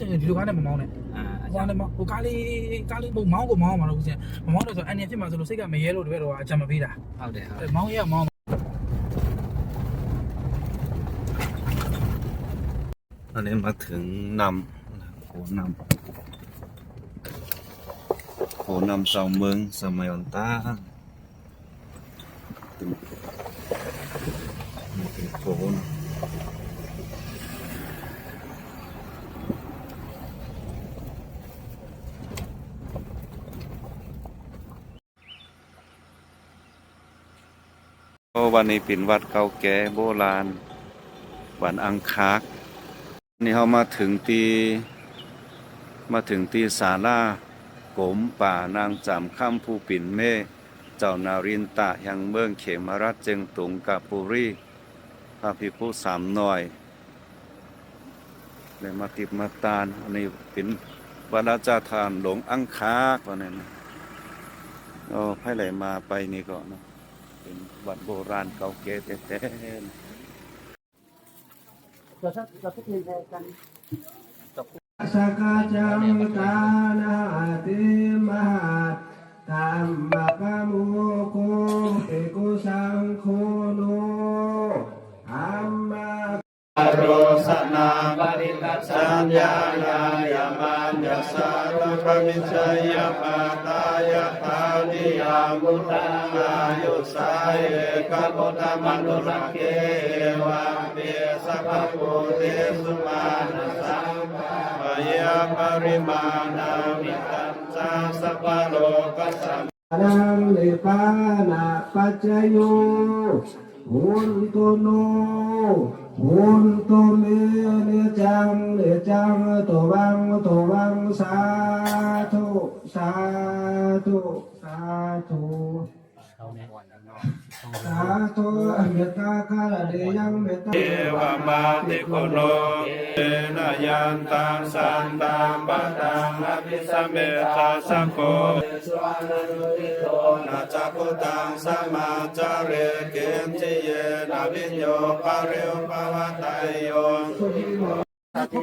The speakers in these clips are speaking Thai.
ဒီလိုကားနဲ့မမောင်းနဲ့ အာ ဟိုကားနဲ့မောင်းဟိုကားလေးကားလေးပုံမောင်းကိုမောင်းမှာလို့ဦးစင်မမောင်းတော့ဆိုအန်ရဖြစ်မှာဆိုလို့စိတ်ကမရဲလို့တပည့်တော်ကအကြံမပေးတာ ဟုတ်တယ်ဟုတ် အဲမောင်းရမောင်း อันนี้มาถึงนำโขนำโขนำเสาเมืองสมัยอันต้านี่เป็นโขน โอ้วันนี้เป็นวัดเก่าแก่โบราณวันอังคารนี่เขามาถึงตีมาถึงตีศาลากมป่านางจำข้ามผู้ปิ่นเมฆเจ้านารินตะยังเมืองเขมรัฐเจงตุงกาปุรีพระพิผู้สามหน่อยเลยมาติดมาตานอันนี้เป็นวัดราชทานหลวงอังคากว่านั้นโอ้ให้ไหลมาไปนี่ก่อนนะ เป็นวัดโบราณเก่าแก่แท้ๆ เราชอบเราพูดเรื่องกัน สกาจังกานาติมหาธร รุปมิจยมาตายตานิยามุตตาอายุสายเอกโกตมนุรักเกวะเมสัพพโพเตสุมาณสังมายาปริมาณามิตัญจาสัพโลกัสสัมนังเลปานาปัจจโยหุนตุโน หุนตุมีเนจังเนจังตัวังตุวังสาธุสาธุสาธุ เขาแม่วันข้างนอกสาธุอเมตตาคาราเดยังเมตตาเอวมาติโกโนเอนะยันตังสันตังปัตตังอภิสัมเมตาสังโฆสวานานุติโตนะจักขุตังสัมมาจาเรเกมจิเยนะวิญโยปะเรวปะวะไตโยถ้าทุก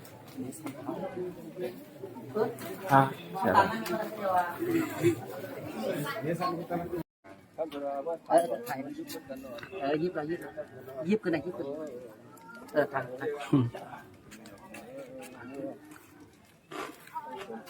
ะได้ตัวเราเกิดไปเดียวน้ำลุ่มรับกับกูไหนยตะปรไอ้เบิร์นเอาไปแ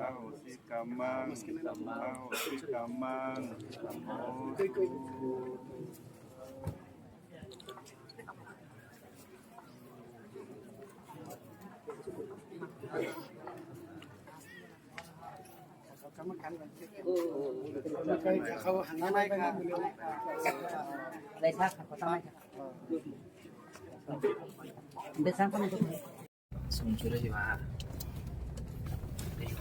Laosi kamang. Laosi kamang.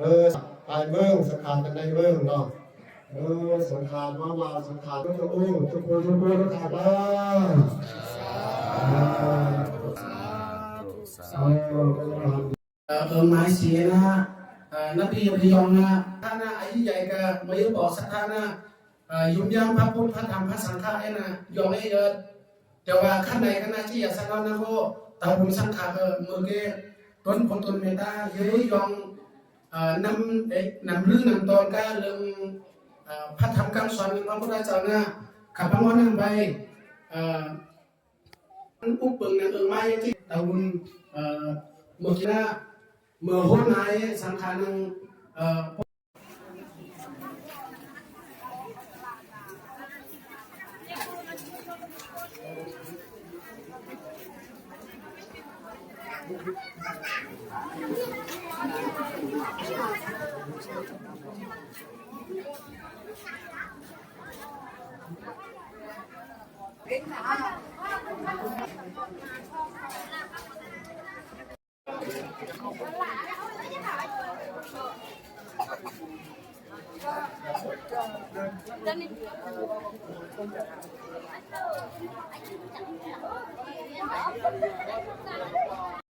เออตายเมืองสังครามกันในเมืองเนาะเออสังครามมามาสังครามทุกคนทุกคนทุกคนทุกคนบ้างเออต้นไม้สียนะนับพีพยองนะท่านะอายุใหญ่ก็มายุบอกสักท่านะยุ่มยามพระพุทธพระธรรมพระสังฆะให้นะยองให้เยอะแต่ว่าขั้นไหนขั้นหน้าที่อยากสักนะก็ตาบุญสังฆะเออมือเกต้นผลต้นเมตตาเยอะยอง นำเอ๊นำเรื่องนำตอนกาเรื่องพระธรรมคำสอนของพระพุทธเจ้านะขับพระมรนั่งไปอุปเปิงนั่งเอิงไม้ที่ตาบุญมือกีนะมือหุ่นนายสังขานัง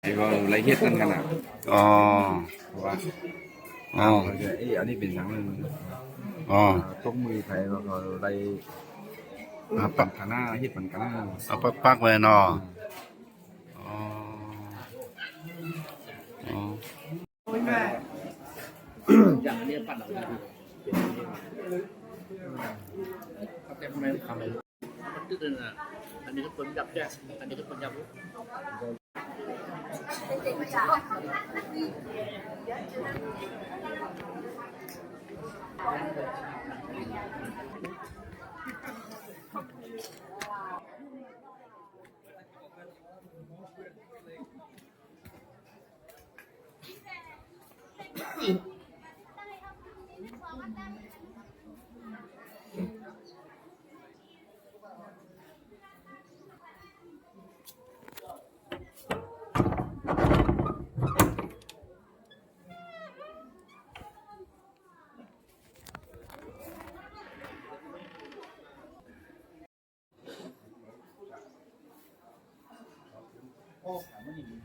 이거 원래 했던 거나. 어. 와. เอาเอ้ยอันนี้เป็นอย่างนึงอ๋อต้มมือไทยแล้วก็ไรปั่นขาหน้าเฮ็ดปั่นขาหน้าเอาปักปักไว้เนาะอ๋ออ๋ออย่างนี้ปั่นเอาเลยแต่ทำไมทำไมมันตื้นอะอันนี้ก็คนยับแจ๊อันนี้ก็คนยับ 谢谢，快走。冒牌吗你们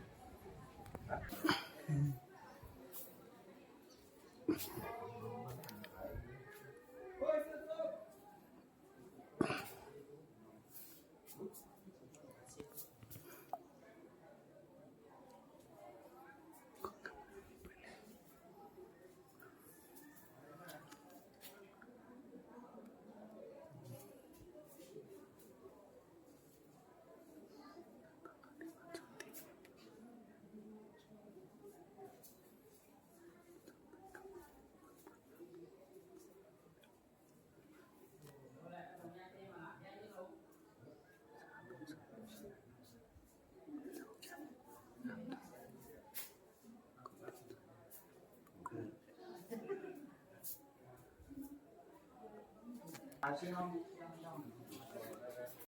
कि हम